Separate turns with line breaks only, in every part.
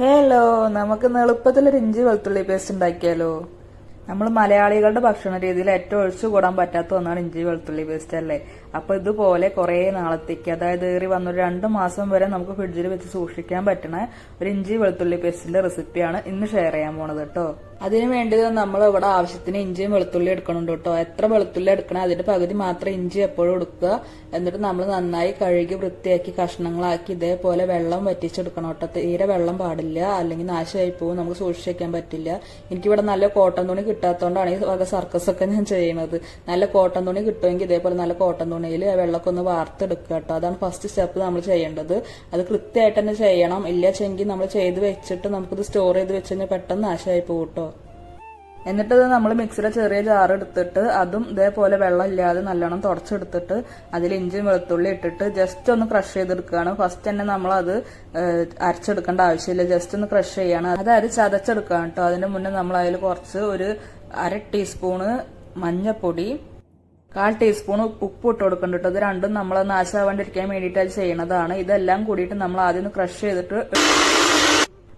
Hello നമുക്ക് എളുപ്പത്തിൽ ഒരു ഇഞ്ചി വെളുത്തുള്ളി പേസ്റ്റ് ഉണ്ടാക്കിയാലോ? നമ്മൾ മലയാളികളുടെ ഭക്ഷണ രീതിയിൽ ഏറ്റവും ഒഴിച്ചു കൂടാൻ പറ്റാത്ത ഒന്നാണ് ഇഞ്ചി വെളുത്തുള്ളി പേസ്റ്റ് അല്ലേ? അപ്പൊ ഇതുപോലെ കുറെ നാളത്തേക്ക് അതായത് ഏറി വന്നൊരു രണ്ട് മാസം വരെ നമുക്ക് ഫ്രിഡ്ജിൽ വെച്ച് സൂക്ഷിക്കാൻ പറ്റണ ഒരു ഇഞ്ചി വെളുത്തുള്ളി പേസ്റ്റിന്റെ റെസിപ്പിയാണ് ഇന്ന് ഷെയർ ചെയ്യാൻ പോണത് കേട്ടോ അതിന് വേണ്ടി നമ്മൾ ഇവിടെ ആവശ്യത്തിന് ഇഞ്ചിയും വെളുത്തുള്ളി എടുക്കണുണ്ട് കേട്ടോ എത്ര വെളുത്തുള്ളി എടുക്കണം അതിന്റെ പകുതി മാത്രം ഇഞ്ചി എപ്പോഴും എടുക്കുക. എന്നിട്ട് നമ്മൾ നന്നായി കഴുകി വൃത്തിയാക്കി കഷ്ണങ്ങളാക്കി ഇതേപോലെ വെള്ളം വറ്റിച്ചെടുക്കണം കേട്ടോ തീരെ വെള്ളം പാടില്ല അല്ലെങ്കിൽ നാശമായി പോകും നമുക്ക് സൂക്ഷിച്ച് വെക്കാൻ പറ്റില്ല. എനിക്കിവിടെ നല്ല കോട്ടൺ തുണി കിട്ടാത്തതുകൊണ്ടാണ് ഈ വക സർക്കസ് ഒക്കെ ഞാൻ ചെയ്യുന്നത് നല്ല കോട്ടൺ തുണി കിട്ടുമെങ്കിൽ ഇതേപോലെ നല്ല കോട്ടൺ തുണിയിൽ വെള്ളമൊക്കെ ഒന്ന് വാർത്തെടുക്കുക കേട്ടോ. അതാണ് ഫസ്റ്റ് സ്റ്റെപ്പ് നമ്മൾ ചെയ്യേണ്ടത്. അത് കൃത്യമായിട്ട് തന്നെ ചെയ്യണം. ഇല്ല ചെങ്കിൽ നമ്മൾ ചെയ്ത് വെച്ചിട്ട് നമുക്കിത് സ്റ്റോർ ചെയ്ത് വെച്ച് കഴിഞ്ഞാൽ പെട്ടെന്ന് നാശമായി പോകും കേട്ടോ. എന്നിട്ട് നമ്മൾ മിക്സിയുടെ ചെറിയ ജാർ എടുത്തിട്ട് അതും ഇതേപോലെ വെള്ളം ഇല്ലാതെ നല്ലോണം തുടച്ചെടുത്തിട്ട് അതിൽ ഇഞ്ചിയും വെളുത്തുള്ളി ഇട്ടിട്ട് ജസ്റ്റ് ഒന്ന് ക്രഷ് ചെയ്തെടുക്കുകയാണ് ഫസ്റ്റ് തന്നെ നമ്മൾ അത് അരച്ചെടുക്കേണ്ട ആവശ്യമില്ല. ജസ്റ്റ് ഒന്ന് ക്രഷ് ചെയ്യാണ്. അതായത് ചതച്ചെടുക്കുകയാണ് കേട്ടോ അതിന് മുന്നേ നമ്മൾ അതിൽ കുറച്ച് ഒരു അര ടീസ്പൂണ് മഞ്ഞപ്പൊടി കാൽ ടീസ്പൂൺ ഉപ്പ് ഇട്ട് കൊടുക്കുന്നുണ്ട് ഇത് രണ്ടും നമ്മൾ നാശാവാണ്ടിരിക്കാൻ വേണ്ടിയിട്ട് അത് ചെയ്യണതാണ്. ഇതെല്ലാം കൂടിയിട്ട് നമ്മൾ ആദ്യം ക്രഷ് ചെയ്തിട്ട്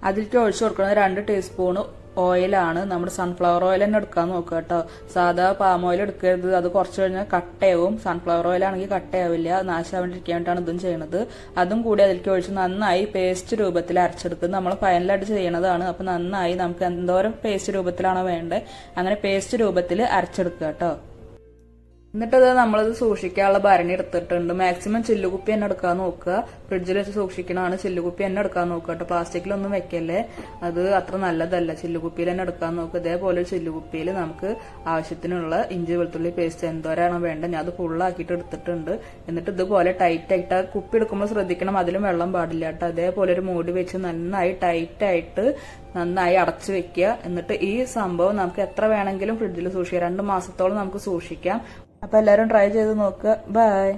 അതിലേക്ക് ഒഴിച്ചു കൊടുക്കുന്നത് രണ്ട് ടീസ്പൂൺ ഓയിലാണ് നമ്മൾ സൺഫ്ലവർ ഓയിൽ തന്നെ എടുക്കാൻ നോക്കുക കേട്ടോ. സാധാ പാം ഓയിൽ എടുക്കരുത്. അത് കുറച്ച് കഴിഞ്ഞാൽ കട്ടയാവും സൺഫ്ലവർ ഓയിൽ ആണെങ്കിൽ കട്ടയാവില്ല നാശാവാണ്ടിരിക്കാൻ വേണ്ടിയിട്ടാണ് ഇതും ചെയ്യണത്. അതും കൂടി അതിലേക്ക് ഒഴിച്ച് നന്നായി പേസ്റ്റ് രൂപത്തിൽ അരച്ചെടുക്കുന്നത് നമ്മൾ ഫൈനലായിട്ട് ചെയ്യണതാണ്. അപ്പൊ നന്നായി നമുക്ക് എന്തോരം പേസ്റ്റ് രൂപത്തിലാണോ വേണ്ടത്? അങ്ങനെ പേസ്റ്റ് രൂപത്തിൽ അരച്ചെടുക്കുക കേട്ടോ. എന്നിട്ടത് നമ്മളത് സൂക്ഷിക്കാനുള്ള ഭരണി എടുത്തിട്ടുണ്ട്. മാക്സിമം ചില്ലുകുപ്പി തന്നെ എടുക്കാൻ നോക്കുക. ഫ്രിഡ്ജിൽ വെച്ച് സൂക്ഷിക്കണതാണ് ചില്ലുകുപ്പി തന്നെ എടുക്കാൻ നോക്കുക കേട്ടോ. പ്ലാസ്റ്റിക്കിലൊന്നും വെക്കല്ലേ? അത് അത്ര നല്ലതല്ല. ചില്ലുകുപ്പിയിൽ തന്നെ എടുക്കാൻ നോക്കുക. ഇതേപോലെ ചില്ലുകുപ്പിയിൽ നമുക്ക് ആവശ്യത്തിനുള്ള ഇഞ്ചി വെളുത്തുള്ളി പേസ്റ്റ് എന്തോരാണോ വേണ്ടത്. ഞാൻ അത് ഫുള്ളാക്കിയിട്ട് എടുത്തിട്ടുണ്ട്. എന്നിട്ട് ഇതുപോലെ ടൈറ്റ് ആയിട്ട് കുപ്പി എടുക്കുമ്പോൾ ശ്രദ്ധിക്കണം. അതിലും വെള്ളം പാടില്ല കേട്ടോ. അതേപോലെ ഒരു മൂടി വെച്ച് നന്നായി ടൈറ്റ് ആയിട്ട് നന്നായി അടച്ചു വെക്കുക. എന്നിട്ട് ഈ സംഭവം നമുക്ക് എത്ര വേണമെങ്കിലും ഫ്രിഡ്ജിൽ സൂക്ഷിക്കാം. രണ്ട് മാസത്തോളം നമുക്ക് സൂക്ഷിക്കാം. അപ്പൊ എല്ലാവരും ട്രൈ ചെയ്ത് നോക്കുക. ബൈ.